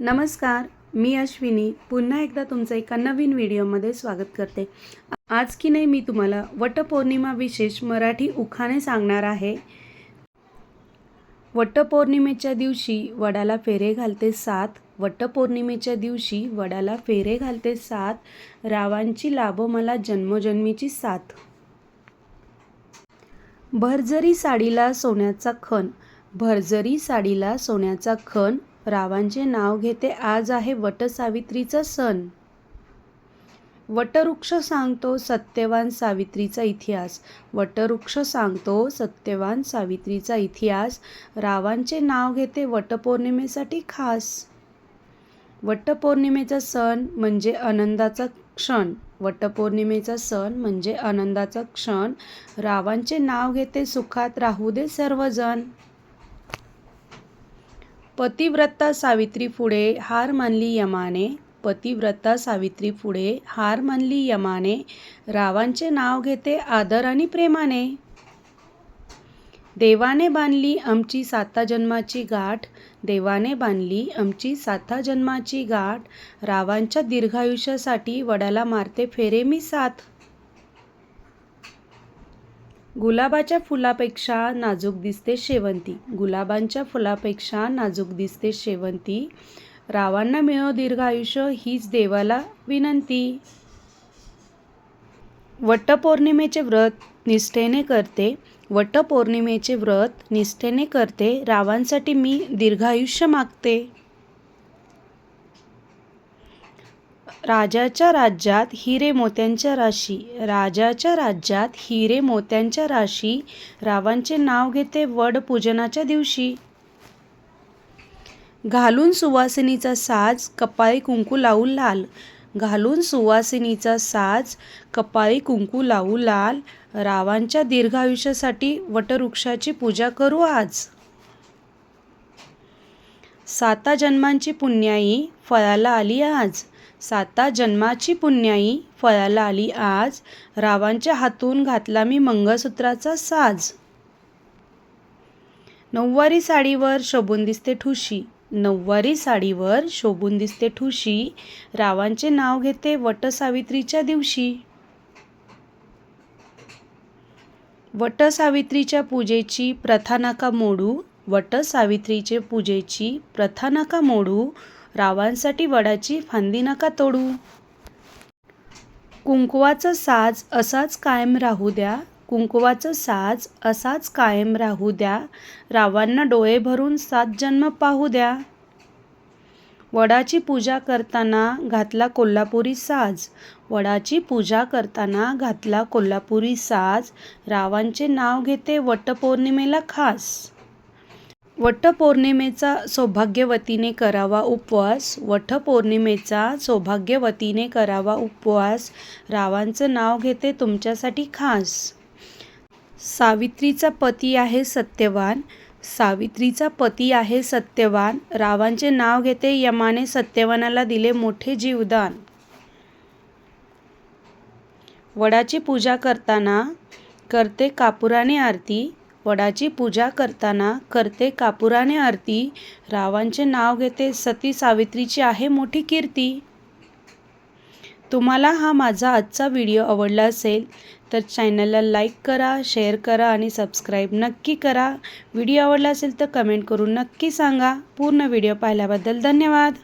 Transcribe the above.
नमस्कार मी अश्विनी. पुन्हा एकदा तुमचं एका नवीन व्हिडिओमध्ये स्वागत करते. आज की नाही मी तुम्हाला वटपौर्णिमा विशेष मराठी उखाणे सांगणार आहे. वटपौर्णिमेच्या दिवशी वडाला फेरे घालते सात. वटपौर्णिमेच्या दिवशी वडाला फेरे घालते सात. रावांची लाभो मला जन्मोजन्मीची साथ. भरजरी साडीला सोन्याचा खण. भरजरी साडीला सोन्याचा खण. रावांचे नाव घेते आज आहे वटसावित्रीचा सण. वटवृक्ष सांगतो सत्यवान सावित्रीचा इतिहास. वटवृक्ष सांगतो सत्यवान सावित्रीचा इतिहास. रावांचे नाव घेते वटपौर्णिमेसाठी खास. वटपौर्णिमेचा सण म्हणजे आनंदाचा क्षण. वटपौर्णिमेचा सण म्हणजे आनंदाचा क्षण. रावांचे नाव घेते सुखात राहू दे सर्वजण. पतिव्रता सावित्री पुढे हार मानली यमाने. पतिव्रता सावित्री पुढे हार मानली यमाने. रावांचे नाव घेते आदर आणि प्रेमाने. देवाने बांधली आमची साता जन्माची गाठ. देवाने बांधली आमची साता जन्माची गाठ. रावांच्या दीर्घायुष्यासाठी वडाला मारते फेरे मी साथ. गुलाबाच्या फुलापेक्षा नाजूक दिसते शेवंती. गुलाबांच्या फुलापेक्षा नाजूक दिसते शेवंती. रावांना मिळो दीर्घ आयुष्य हीच देवाला विनंती. वटपौर्णिमेचे व्रत निष्ठेने करते. वटपौर्णिमेचे व्रत निष्ठेने करते. रावांसाठी मी दीर्घायुष्य मागते. राजाच्या राज्यात हिरे मोत्यांच्या राशी राजाच्या राज्यात हिरे मोत्यांच्या राशी रावांचे नाव घेते वड पूजनाच्या दिवशी. घालून सुवासिनीचा साज कपाळी कुंकू लावू लाल. घालून सुवासिनीचा साज कपाळी कुंकू लावू लाल. रावांच्या दीर्घायुष्यासाठी वटवृक्षाची पूजा करू आज. साता जन्मांची पुण्याई फळाला आली आज. साता जन्माची पुण्याई फळाला आली आज. रावांच्या हातून घातला मी मंगळसूत्राचा साज. नऊवारी साडीवर शोभून दिसते ठुशी. नऊवारी साडीवर शोभून दिसते ठुशी. रावांचे नाव घेते वटसावित्रीच्या दिवशी. वटसावित्रीच्या पूजेची प्रथा नका मोडू. वटसावित्रीचे पूजेची प्रथा नका मोडू रावांसाठी वडाची फांदी नका तोडू. कुंकवाचा साज असाच कायम राहू द्या कुंकवाचा साज असाच कायम राहू द्या रावांना डोळे भरून सात जन्म पाहू द्या. वडाची पूजा करताना घातला कोल्हापुरी साज वडाची पूजा करताना घातला कोल्हापुरी साज रावांचे नाव घेते वटपौर्णिमेला खास. वटपौर्णिमेचा सौभाग्यवतीने करावा उपवास वटपौर्णिमेचा सौभाग्यवतीने करावा उपवास रावांचं नाव घेते तुमच्यासाठी खास. सावित्रीचा पती आहे सत्यवान सावित्रीचा पती आहे सत्यवान रावांचे नाव घेते यमाने सत्यवानाला दिले मोठे जीवदान. वडाची पूजा करताना करते कापुराने आरती वडाची पूजा करताना करते कापुराने आरती. रावांचे नाव घेते सती सावित्रीची आहे मोठी कीर्ती. तुम्हाला हा माझा आजचा व्हिडिओ आवडला असेल तर चॅनलला लाईक करा शेअर करा आणि सबस्क्राईब नक्की करा. व्हिडिओ आवडला असेल तर कमेंट करून नक्की सांगा. पूर्ण व्हिडिओ पाहिल्याबद्दल धन्यवाद.